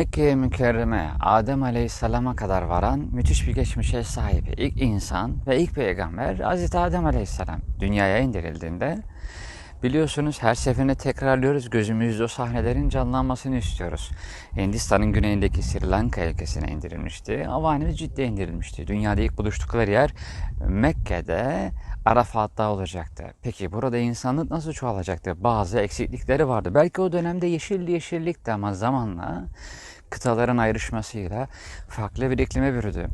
Mekke-i Mükerreme Adem Aleyhisselam'a kadar varan müthiş bir geçmişe sahip ilk insan ve ilk peygamber Hazreti Adem Aleyhisselam dünyaya indirildiğinde biliyorsunuz her seferinde tekrarlıyoruz gözümüzde o sahnelerin canlanmasını istiyoruz. Hindistan'ın güneyindeki Sri Lanka ülkesine indirilmişti. Avanimiz ciddi indirilmişti. Dünyada ilk buluştukları yer Mekke'de Arafat'ta olacaktı. Peki burada insanlık nasıl çoğalacaktı? Bazı eksiklikleri vardı. Belki o dönemde yeşil yeşillikti ama zamanla kıtaların ayrışmasıyla farklı bir iklime bürüdü.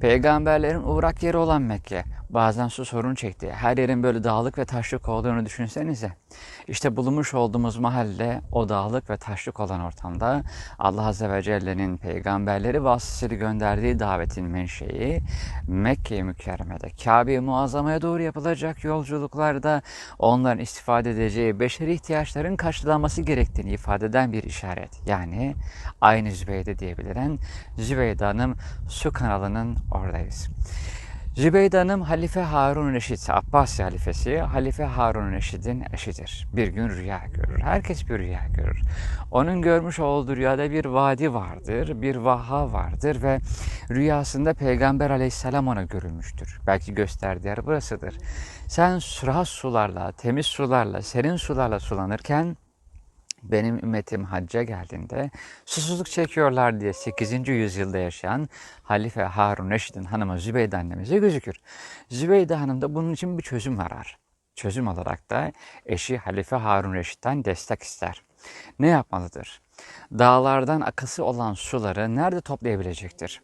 Peygamberlerin uğrak yeri olan Mekke bazen su sorun çekti. Her yerin böyle dağlık ve taşlık olduğunu düşünsenize. İşte bulunmuş olduğumuz mahalle o dağlık ve taşlık olan ortamda Allah Azze ve Celle'nin peygamberleri vasıtasıyla gönderdiği davetin menşei Mekke-i Mükerreme'de Kabe-i Muazzama'ya doğru yapılacak yolculuklarda onların istifade edeceği beşeri ihtiyaçların karşılanması gerektiğini ifade eden bir işaret. Yani aynı Zübeyde diyebiliren Zübeyde Hanım su kanalının oradayız. Zübeyde Hanım Halife Harun Reşit, Abbasi halifesi Halife Harun Reşit'in eşidir. Bir gün rüya görür. Herkes bir rüya görür. Onun görmüş olduğu rüyada bir vadi vardır, bir vaha vardır ve rüyasında Peygamber aleyhisselam ona görülmüştür. Belki gösterdiği yer burasıdır. Sen rahat sularla, temiz sularla, serin sularla sulanırken benim ümmetim hacca geldiğinde susuzluk çekiyorlar diye 8. yüzyılda yaşayan Halife Harun Reşid'in hanımı Zübeyde annemize gözükür. Zübeyde Hanım da bunun için bir çözüm arar. Çözüm olarak da eşi Halife Harun Reşid'den destek ister. Ne yapmalıdır? Dağlardan akısı olan suları nerede toplayabilecektir?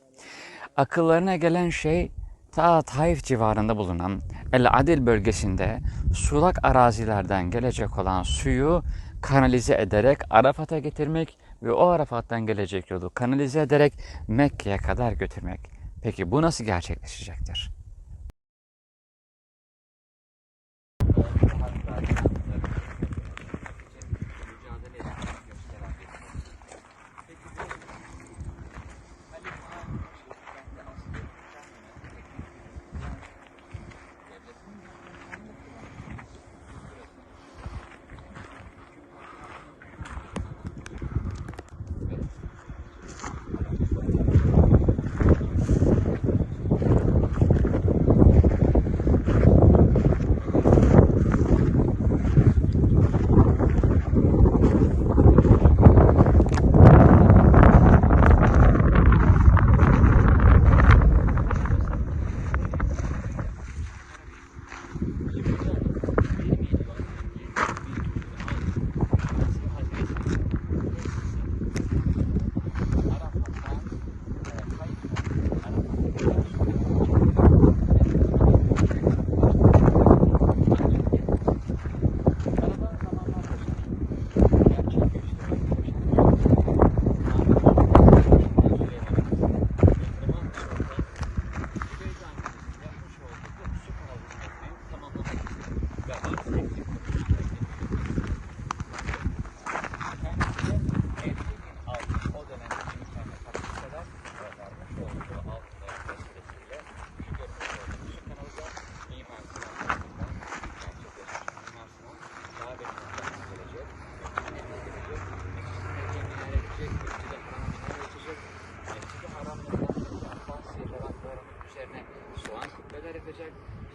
Akıllarına gelen şey ta Taif civarında bulunan El Adil bölgesinde sulak arazilerden gelecek olan suyu kanalize ederek Arafat'a getirmek ve o Arafat'tan gelecek yolu kanalize ederek Mekke'ye kadar götürmek. Peki bu nasıl gerçekleşecektir?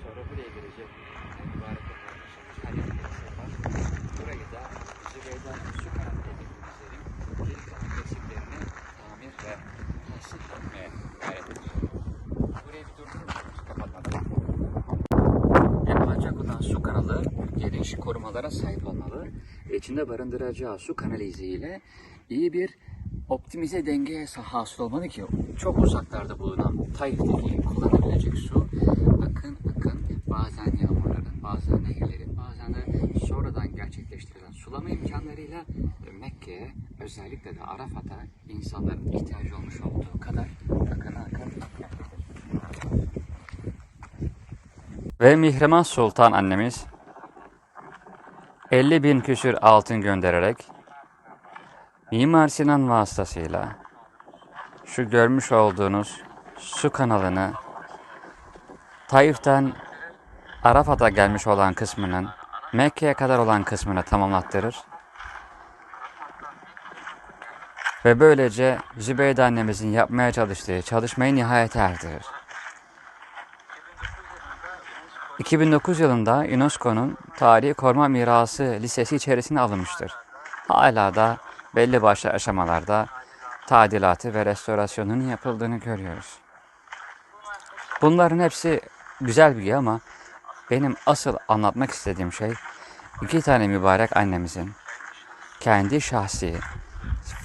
Sonra buraya gelecek. Mübarek var. Burayı da Zübeyde su kanalı dediğimizlerin geri kalan eksiklerini tamir ve tahsil etmeye gayret edecek. Burayı bir durdurur musunuz kapatmadan? Yapılacak olan su kanalı geniş korumalara sahip olmalı. İçinde barındıracağı su kanalize ile iyi bir optimize dengeye hasıl olmalı ki çok uzaklarda bulunan Taif'teki kullanabilecek su akın akın bazen yağmurların, bazen nehirlerin, bazen de sonradan gerçekleştirilen sulama imkanlarıyla Mekke'ye özellikle de Arafat'a insanların ihtiyacı olmuş olduğu kadar akın akın Ve Mihrimah Sultan annemiz 50 bin küsür altın göndererek Mimar Sinan vasıtasıyla şu görmüş olduğunuz su kanalını Taif'ten Arafat'a gelmiş olan kısmının Mekke'ye kadar olan kısmını tamamlattırır. Ve böylece Zübeyde annemizin yapmaya çalıştığı çalışmayı nihayete erdirir. 2009 yılında UNESCO'nun Tarihi Koruma Mirası listesi içerisine alınmıştır. Hala da belli başlı aşamalarda tadilatı ve restorasyonunun yapıldığını görüyoruz. Bunların hepsi güzel bilgi ama benim asıl anlatmak istediğim şey iki tane mübarek annemizin kendi şahsi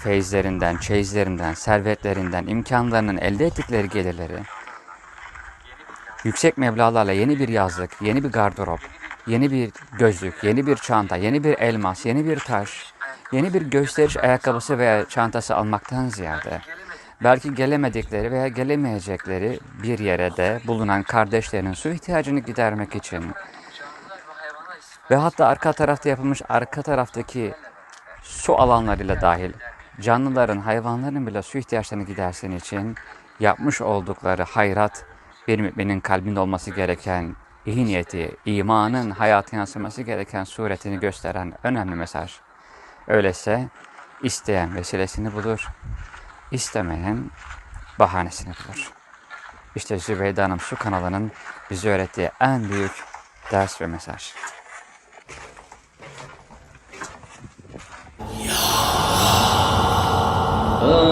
feyizlerinden, çeyizlerinden, servetlerinden, imkanlarının elde ettikleri gelirleri yüksek meblağlarla yeni bir yazlık, yeni bir gardırop, yeni bir gözlük, yeni bir çanta, yeni bir elmas, yeni bir taş, yeni bir gösteriş ayakkabısı veya çantası almaktan ziyade belki gelemedikleri veya gelemeyecekleri bir yere de bulunan kardeşlerinin su ihtiyacını gidermek için ve hatta arka tarafta yapılmış arka taraftaki su alanlarıyla dahil canlıların, hayvanların bile su ihtiyaçlarını gidersin için yapmış oldukları hayrat bir müminin kalbinde olması gereken iyi niyeti, imanın hayatına yansıması gereken suretini gösteren önemli mesaj. Öyleyse isteyen vesilesini bulur, istemeyen bahanesini bulur. İşte Zübeyde Hanım Su kanalının bize öğrettiği en büyük ders ve mesaj. Ah